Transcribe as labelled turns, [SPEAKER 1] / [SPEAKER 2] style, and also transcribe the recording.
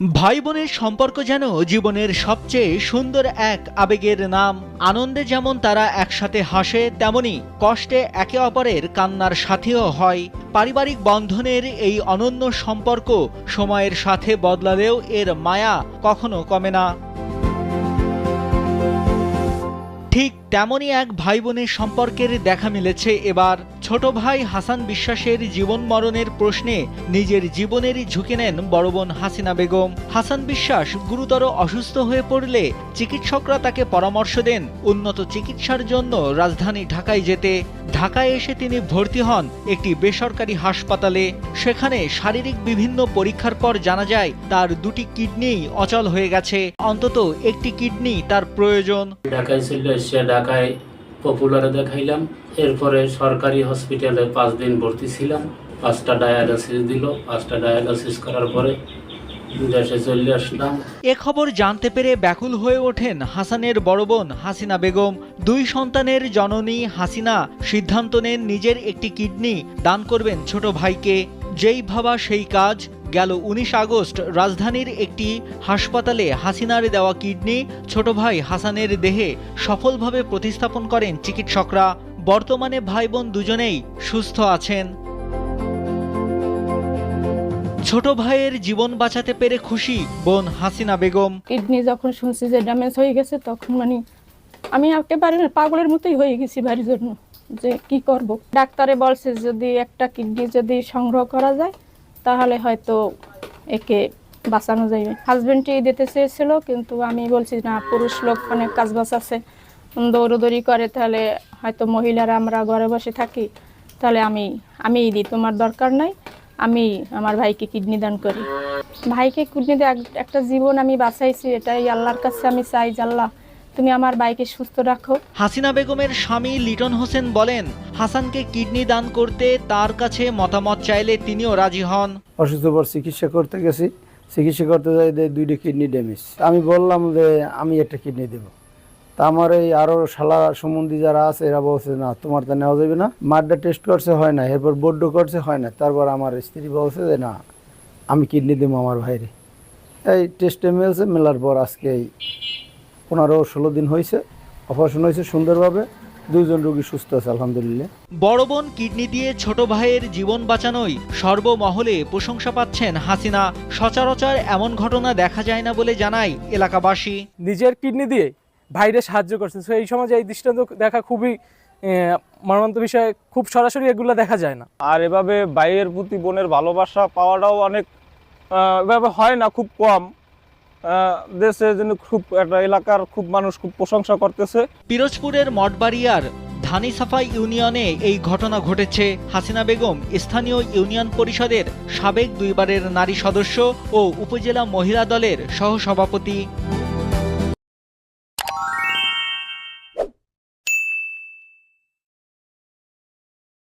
[SPEAKER 1] ভাই বোনের সম্পর্ক যেন জীবনের সবচেয়ে সুন্দর এক আবেগের নাম। আনন্দে যেমন তারা একসাথে হাসে, তেমনি কষ্টে একে অপরের কান্নার সাথেও হয়। পারিবারিক বন্ধনের এই অনন্য সম্পর্ক সময়ের সাথে বদলালেও এর মায়া কখনো কমে না। ঠিক তেমনই এক ভাই বোনের সম্পর্কের দেখা মিলেছে। এবার ছোট ভাই হাসান বিশ্বাসের জীবন মরণের প্রশ্নে নিজের জীবনেরই ঝুঁকে নেন বড় বোন হাসিনা বেগম। হাসান বিশ্বাস গুরুতর অসুস্থ হয়ে পড়লে চিকিৎসকরা তাকে পরামর্শ দেন উন্নত চিকিৎসার জন্য রাজধানী ঢাকায় যেতে। ঢাকায় এসে তিনি ভর্তি হন একটি বেসরকারি হাসপাতালে। সেখানে শারীরিক বিভিন্ন পরীক্ষার পর জানা যায়, তার দুটি কিডনি অচল হয়ে গেছে। অন্তত একটি কিডনি তার প্রয়োজন।
[SPEAKER 2] ঢাকায় ছিল ঢাকায় পপুলারে দেখাইলাম। এরপরে সরকারি হসপিটালে পাঁচ দিন ভর্তি ছিলাম। পাঁচটা ডায়ালিসিস দিল। পাঁচটা ডায়ালিসিস করার পরে দেশে
[SPEAKER 1] এ খবর জানতে পেরে ব্যাকুল হয়ে ওঠেন হাসানের বড় বোন হাসিনা বেগম। দুই সন্তানের জননী হাসিনা সিদ্ধান্ত নেন নিজের একটি কিডনি দান করবেন ছোট ভাইকে। যেই ভাবা সেই কাজ গেল উনিশ আগস্ট। রাজধানীর একটি হাসপাতালে হাসিনার দেওয়া কিডনি ছোট ভাই হাসানের দেহে সফলভাবে প্রতিস্থাপন করেন চিকিৎসকরা। বর্তমানে ভাই বোন দুজনেই সুস্থ আছেন। ছোট ভাইয়ের জীবন বাঁচাতে পেরে খুশি বোন হাসিনা বেগম।
[SPEAKER 3] কিডনি যখন শুনছি যে ড্যামেজ হয়ে গেছে, তখন মানে আমি একেবারে পাগলের মতোই হয়ে গেছি বাড়ির জন্য যে কি করব? ডাক্তারে বলছে যদি একটা কিডনি যদি সংগ্রহ করা যায় তাহলে হয়তো একে বাঁচানো যাবে হাজবেন্ডটি দিতে চেয়েছিল, কিন্তু আমি বলছি, না, পুরুষ লোক অনেক কাজ বাজ আছে, দৌড়দৌড়ি করে, তাহলে হয়তো মহিলারা আমরা ঘরে বসে থাকি। তাহলে আমি, আমিই দিই, তোমার দরকার নাই, আমি আমার ভাইকে কিডনি দান করি। ভাইকে কিডনি একটা জীবন আমি বাঁচাইছি, এটাই আল্লাহর কাছে আমি চাই যে আল্লাহ তুমি আমার ভাইকে সুস্থ রাখো।
[SPEAKER 1] হাসিনা বেগমের স্বামী লিটন হোসেন বলেন হাসানকে কিডনি দান করতে তার কাছে মতামত চাইলে তিনিও রাজি হন।
[SPEAKER 4] অসুস্থ পর চিকিৎসা করতে গেছি। চিকিৎসা করতে যাই দুইটা কিডনি ড্যামেজ। আমি বললাম যে আমি একটা কিডনি দেবো। তা আমার এই আরও শালা সম্বন্ধী যারা আছে এরা বলছে না তোমার তা নেওয়া যাবে না। মাড্ডা টেস্ট করছে হয় না। এরপর বড্ড করছে হয় না। তারপর আমার স্ত্রী বলছে যে না আমি কিডনি দেবো আমার ভাইরে। এই টেস্টে মেলছে মেলার পর আজকে পনেরো ষোলো দিন হয়েছে অপারেশন হয়েছে সুন্দরভাবে দুজন রোগী সুস্থ আছে আলহামদুলিল্লাহ।
[SPEAKER 1] বড় বোন কিডনি দিয়ে ছোট ভাইয়ের জীবন বাঁচানোই সর্বমহলে প্রশংসা পাচ্ছেন হাসিনা। সচরাচর এমন ঘটনা দেখা যায় না বলে জানায় এলাকাবাসী।
[SPEAKER 5] নিজের কিডনি দিয়ে ভাইরে সাহায্য করছেন সো এই সমাজে এই দৃষ্টান্ত দেখা খুবই মর্মান্ত বিষয় খুব সরাসরি এগুলো দেখা যায় না।
[SPEAKER 6] আর এভাবে ভাইয়ের প্রতি বোনের ভালোবাসা পাওয়াটাও অনেক এভাবে হয় না খুব কম। দেশে যেন খুব একটা এলাকার খুব মানুষ খুব প্রশংসা করতেছে।
[SPEAKER 1] পিরোজপুরের মঠবাড়িয়ার ধানিসাফা ইউনিয়নে এই ঘটনা ঘটেছে। হাসিনা বেগম স্থানীয় ইউনিয়ন পরিষদের সাবেক দুইবারের নারী সদস্য ও উপজেলা মহিলা দলের সহসভাপতি।